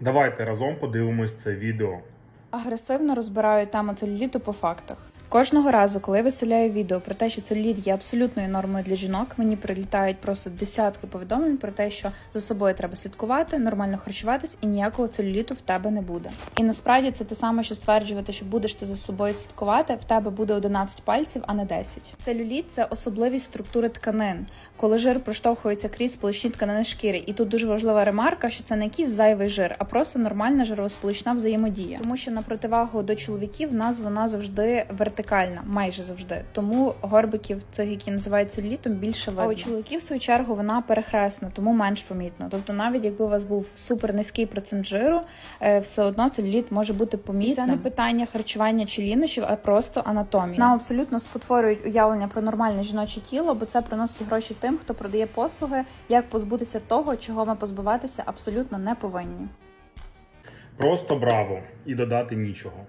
Давайте разом подивимось це відео. Агресивно розбираю тему целюліту по фактах. Кожного разу, коли я виставляю відео про те, що целюліт є абсолютною нормою для жінок, мені прилітають просто десятки повідомлень про те, що за собою треба слідкувати, нормально харчуватись і ніякого целюліту в тебе не буде. І насправді це те саме, що стверджувати, що будеш ти за собою слідкувати, в тебе буде 11 пальців, а не 10. Целюліт це особливість структури тканин, коли жир проштовхується крізь сполучні тканини шкіри. І тут дуже важлива ремарка, що це не якийсь зайвий жир, а просто нормальна жировосполучна взаємодія. Тому що на противагу до чоловіків в нас вона завжди вертикальна, майже завжди. Тому горбиків цих, які називають целюлітом, більше видно. А у чоловіків, в свою чергу, вона перехресна, тому менш помітно. Тобто, навіть якби у вас був супер низький процент жиру, е, все одно целюліт може бути помітним. Це не питання харчування чи лінощів, а просто анатомія. Нам абсолютно спотворюють уявлення про нормальне жіноче тіло, бо це приносить гроші тим, хто продає послуги, як позбутися того, чого ми позбуватися абсолютно не повинні. Просто браво і додати нічого.